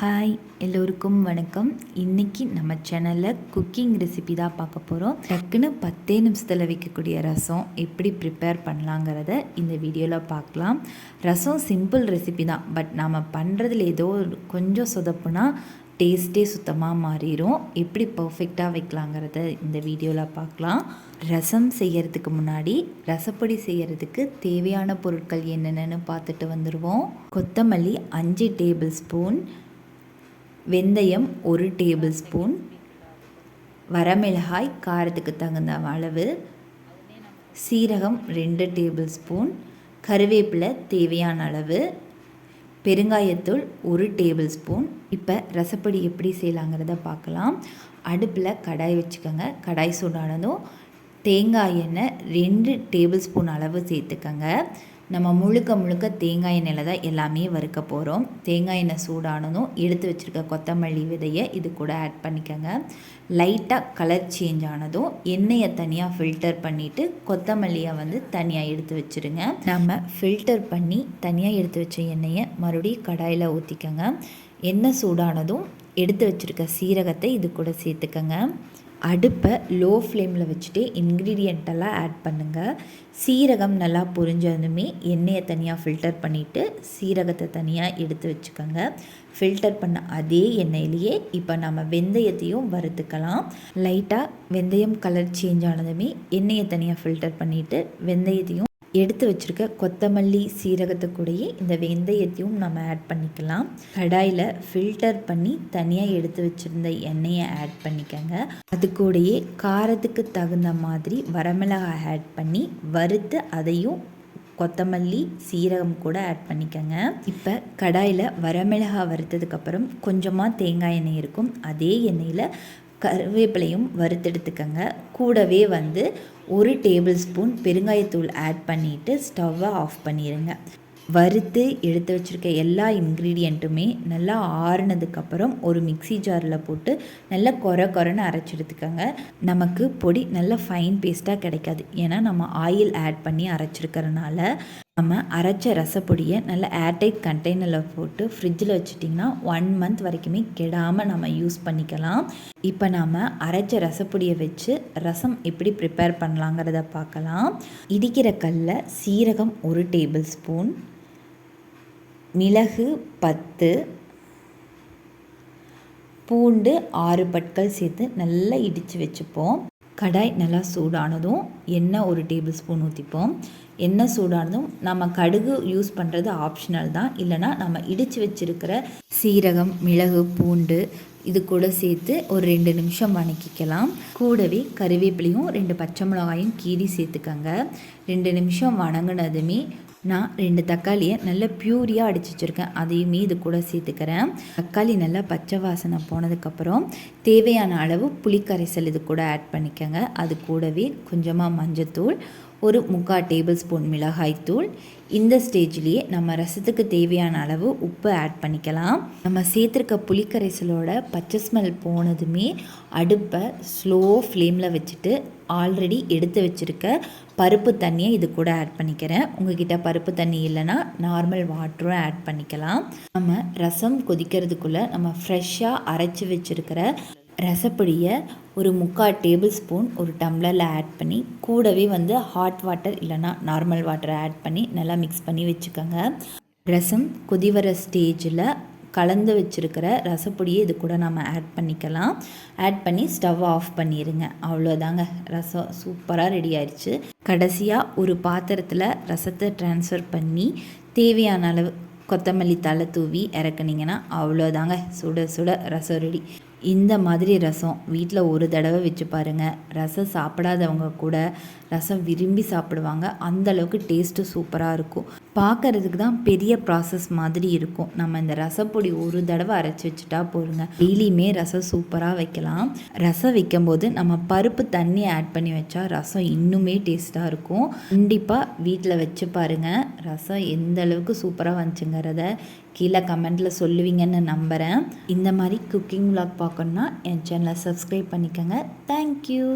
Hi எல்லோருக்கும் வணக்கம். இன்றைக்கி நம்ம சேனலில் குக்கிங் ரெசிபி தான் பார்க்க போகிறோம் டக்குன்னு பத்தே நிமிஷத்தில் வைக்கக்கூடிய ரசம் எப்படி ப்ரிப்பேர் பண்ணலாங்கிறத இந்த வீடியோவில் பார்க்கலாம். ரசம் சிம்பிள் ரெசிபி தான். பட் நாம் பண்ணுறதுல ஏதோ கொஞ்சம் சொதப்புனா டேஸ்ட்டே சுத்தமாக மாறிடும் எப்படி பர்ஃபெக்டாக வைக்கலாங்கிறத இந்த வீடியோவில் பார்க்கலாம். ரசம் செய்கிறதுக்கு முன்னாடி ரசப்பொடி செய்யறதுக்கு தேவையான பொருட்கள் என்னென்னு பார்த்துட்டு வந்துடுவோம் கொத்தமல்லி அஞ்சு டேபிள் ஸ்பூன் வெந்தயம் ஒரு டேபிள் ஸ்பூன். வரமிளகாய் காரத்துக்கு தகுந்த அளவு. சீரகம் ரெண்டு டேபிள் ஸ்பூன். கருவேப்பிலை தேவையான அளவு. பெருங்காயத்தூள் ஒரு டேபிள் ஸ்பூன். இப்போ ரசப்பொடி எப்படி செய்யலாங்கிறத பார்க்கலாம். அடுப்பில் கடாய் வச்சுக்கோங்க. கடாய் சூடானதும் தேங்காய் எண்ணெய் ரெண்டு டேபிள் ஸ்பூன் அளவு சேர்த்துக்கோங்க. நம்ம முழுக்க முழுக்க தேங்காய் எண்ணெயில் தான் எல்லாமே வறுக்க போகிறோம் தேங்காய் எண்ணெய் சூடானதும் எடுத்து வச்சுருக்க கொத்தமல்லி விதையை இது கூட ஆட் பண்ணிக்கோங்க. லைட்டாக கலர் சேஞ்ச் ஆனதும் எண்ணெயை தனியாக ஃபில்டர் பண்ணிவிட்டு கொத்தமல்லியை வந்து தனியாக எடுத்து வச்சுருங்க. நம்ம ஃபில்டர் பண்ணி தனியாக எடுத்து வச்ச எண்ணெயை மறுபடியும் கடாயில் ஊற்றிக்கோங்க எண்ணெய் சூடானதும் எடுத்து வச்சுருக்க சீரகத்தை இது கூட சேர்த்துக்கோங்க. அடுப்பை லோ ஃப்ளேமில் வச்சுட்டு இன்க்ரீடியண்ட்டெல்லாம் ஆட் பண்ணுங்கள் சீரகம் நல்லா புரிஞ்சதுமே எண்ணெயை தனியாக ஃபில்டர் பண்ணிவிட்டு சீரகத்தை தனியாக எடுத்து வச்சுக்கோங்க. ஃபில்டர் பண்ண அதே எண்ணெயிலேயே இப்போ நம்ம வெந்தயத்தையும் வறுத்துக்கலாம். லைட்டாக வெந்தயம் கலர் சேஞ்ச் ஆனதுமே எண்ணெயை தனியாக ஃபில்டர் பண்ணிவிட்டு வெந்தயத்தையும் எடுத்து வச்சுருக்க கொத்தமல்லி சீரகத்தை கூடயே இந்த வெந்தயத்தையும் நம்ம ஆட் பண்ணிக்கலாம். கடாயில் ஃபில்டர் பண்ணி தனியாக எடுத்து வச்சுருந்த எண்ணெயை ஆட் பண்ணிக்கோங்க. அது கூடயே காரத்துக்கு தகுந்த மாதிரி வரமிளகாய் ஆட் பண்ணி வறுத்து அதையும் கொத்தமல்லி சீரகம் கூட ஆட் பண்ணிக்கோங்க. இப்போ கடாயில் வரமிளகாய் வறுத்ததுக்கப்புறம் கொஞ்சமாக தேங்காய் எண்ணெய் இருக்கும். அதே எண்ணெயில் கருவேப்பிலையும் வறுத்தெடுத்துக்கோங்க கூடவே வந்து ஒரு டேபிள் ஸ்பூன் பெருங்காயத்தூள் ஆட் பண்ணிவிட்டு ஸ்டவ்வை ஆஃப் பண்ணிடுங்க வறுத்து எடுத்து வச்சுருக்க எல்லா இன்க்ரீடியண்ட்டுமே நல்லா ஆறுனதுக்கப்புறம் ஒரு மிக்சி ஜாரில் போட்டு நல்லா குறை குறைன்னு அரைச்சி எடுத்துக்கோங்க. நமக்கு பொடி நல்ல ஃபைன் பேஸ்ட்டாக கிடைக்காது. ஏன்னா நம்ம ஆயில் ஆட் பண்ணி அரைச்சிருக்கிறனால நம்ம அரைச்ச ரசப்பொடியை நல்ல ஏர்டைட் கண்டெய்னரில் போட்டு ஃப்ரிட்ஜில் வச்சுட்டிங்கன்னா ஒன் மந்த் வரைக்குமே கெடாமல் நம்ம யூஸ் பண்ணிக்கலாம். இப்போ நாம் அரைச்ச ரசப்பொடியை வச்சு ரசம் எப்படி ப்ரிப்பேர் பண்ணலாங்கிறத பார்க்கலாம். இடிக்கிற கல்லில் சீரகம் ஒரு டேபிள் ஸ்பூன் மிளகு பத்து பூண்டு ஆறு பட்கள் சேர்த்து நல்லா இடித்து வச்சுப்போம். கடாய் நல்லா சூடானதும் எண்ணெய் ஒரு டேபிள் ஸ்பூன் ஊற்றிப்போம் எண்ணெய் சூடானதும் நம்ம கடுகு யூஸ் பண்ணுறது ஆப்ஷனல் தான். இல்லைனா நம்ம இடித்து வச்சுருக்கிற சீரகம் மிளகு பூண்டு இது கூட சேர்த்து ஒரு ரெண்டு நிமிஷம் வணக்கிக்கலாம். கூடவே கருவேப்பிலையும் ரெண்டு பச்சை மிளகாயும் கீரி சேர்த்துக்கங்க. ரெண்டு நிமிஷம் வணங்கினதுமே நான் ரெண்டு தக்காளியை நல்லா ப்யூரியாக அடிச்சு வச்சுருக்கேன். அதையுமே இது கூட சேர்த்துக்கிறேன். தக்காளி நல்லா பச்சை வாசனை போனதுக்கப்புறம் தேவையான அளவு புளிக்கரைசல் இது கூட ஆட் பண்ணிக்கோங்க. அது கூடவே கொஞ்சமாக மஞ்சத்தூள் ஒரு முக்கால் டேபிள் ஸ்பூன் மிளகாய்த்தூள். இந்த ஸ்டேஜ்லேயே நம்ம ரசத்துக்கு தேவையான அளவு உப்பு ஆட் பண்ணிக்கலாம். நம்ம சேர்த்துருக்க புளிக்கரைசலோட பச்சை ஸ்மெல் போனதுமே அடுப்பை ஸ்லோ ஃப்ளேமில் வச்சுட்டு ஆல்ரெடி எடுத்து வச்சுருக்க பருப்பு தண்ணியை இது கூட ஆட் பண்ணிக்கிறேன். உங்ககிட்ட பருப்பு தண்ணி இல்லைன்னா நார்மல் வாட்டரும் ஆட் பண்ணிக்கலாம். நம்ம ரசம் கொதிக்கிறதுக்குள்ளே நம்ம ஃப்ரெஷ்ஷாக அரைச்சி வச்சுருக்கிற ரசப்பொடியை ஒரு முக்கால் டேபிள் ஸ்பூன் ஒரு டம்ளரில் ஆட் பண்ணி கூடவே வந்து ஹாட் வாட்டர் இல்லைனா நார்மல் வாட்டரை ஆட் பண்ணி நல்லா மிக்ஸ் பண்ணி வச்சுக்கோங்க. ரசம் கொதி வர ஸ்டேஜில் கலந்து வச்சுருக்கிற ரசப்பொடியை இது கூட நம்ம ஆட் பண்ணிக்கலாம். ஆட் பண்ணி ஸ்டவ் ஆஃப் பண்ணிடுங்க அவ்வளோதாங்க ரசம் சூப்பராக ரெடி ஆயிடுச்சு. கடைசியாக ஒரு பாத்திரத்தில் ரசத்தை ட்ரான்ஸ்ஃபர் பண்ணி தேவையான அளவு கொத்தமல்லி தலை தூவி இறக்குனீங்கன்னா அவ்வளோதாங்க சுட சுட ரசம் ரெடி இந்த மாதிரி ரசம் வீட்டில் ஒரு தடவை வச்சு பாருங்கள் ரசம் சாப்பிடாதவங்க கூட ரசம் விரும்பி சாப்பிடுவாங்க. அந்தளவுக்கு டேஸ்ட்டு சூப்பராக இருக்கும். பார்க்குறதுக்கு தான் பெரிய ப்ராசஸ் மாதிரி இருக்கும். நம்ம இந்த ரசப்பொடி ஒரு தடவை அரைச்சி வச்சுட்டா போருங்க டெய்லியுமே ரசம் சூப்பராக வைக்கலாம். ரசம் வைக்கும்போது நம்ம பருப்பு தண்ணி ஆட் பண்ணி வச்சா ரசம் இன்னுமே டேஸ்ட்டாக இருக்கும். கண்டிப்பாக வீட்டில் வச்சு பாருங்கள் ரசம் எந்த அளவுக்கு சூப்பராக வந்துச்சுங்கிறத கீழே கமெண்ட்டில் சொல்லுவீங்கன்னு நம்புகிறேன் இந்த மாதிரி குக்கிங் விளாக் பார்க்கணுன்னா என் சேனலை சப்ஸ்கிரைப் பண்ணிக்கோங்க. தேங்க்யூ